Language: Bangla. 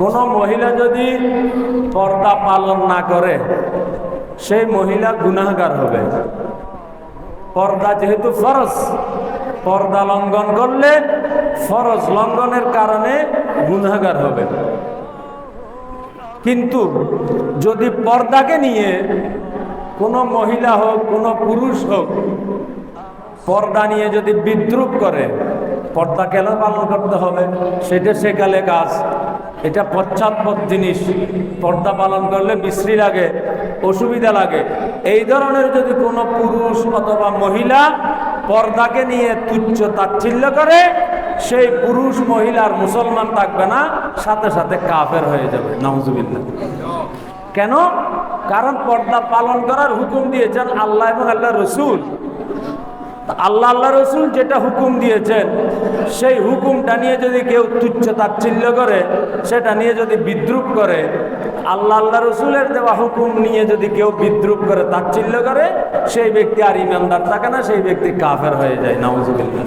কোনো মহিলা যদি পর্দা পালন না করে, সেই মহিলা গুনাহগার হবে। পর্দা যেহেতু ফরজ, পর্দা লঙ্ঘন করলে ফরজ লঙ্ঘনের কারণে গুনাহগার হবে। কিন্তু যদি পর্দাকে নিয়ে কোনো মহিলা হোক, কোনো পুরুষ হোক, পর্দা নিয়ে যদি বিদ্রুপ করে, পর্দা কেন পালন করতে হবে? সেটা সেকালে কাজ। এটা পশ্চাৎপদ জিনিস। পর্দা পালন করলে বিশ্রী লাগে, অসুবিধা লাগে। এই ধরনের যদি কোনো পুরুষ অথবা মহিলা পর্দাকে নিয়ে তুচ্ছ তাচ্ছিল্য করে, সেই পুরুষ মহিলার মুসলমান থাকবে না, সাথে সাথে কাফের হয়ে যাবে। নজুবিল্লা কেন? কারণ পর্দা পালন করার হুকুম দিয়েছেন আল্লাহ এবং আল্লাহ রসুল। আল্লাহ আল্লাহ রসুল যেটা হুকুম দিয়েছেন, সেই হুকুমটা নিয়ে যদি কেউ তুচ্ছ তাচ্ছিল্য করে, সেটা নিয়ে যদি বিদ্রুপ করে, আল্লাহ আল্লাহ রসুলের দেওয়া হুকুম নিয়ে যদি কেউ বিদ্রুপ করে, তাচ্ছিল্য করে, সেই ব্যক্তি আর ইমানদার থাকে না, সেই ব্যক্তি কাফের হয়ে যায়, নাউজুবিল্লাহ।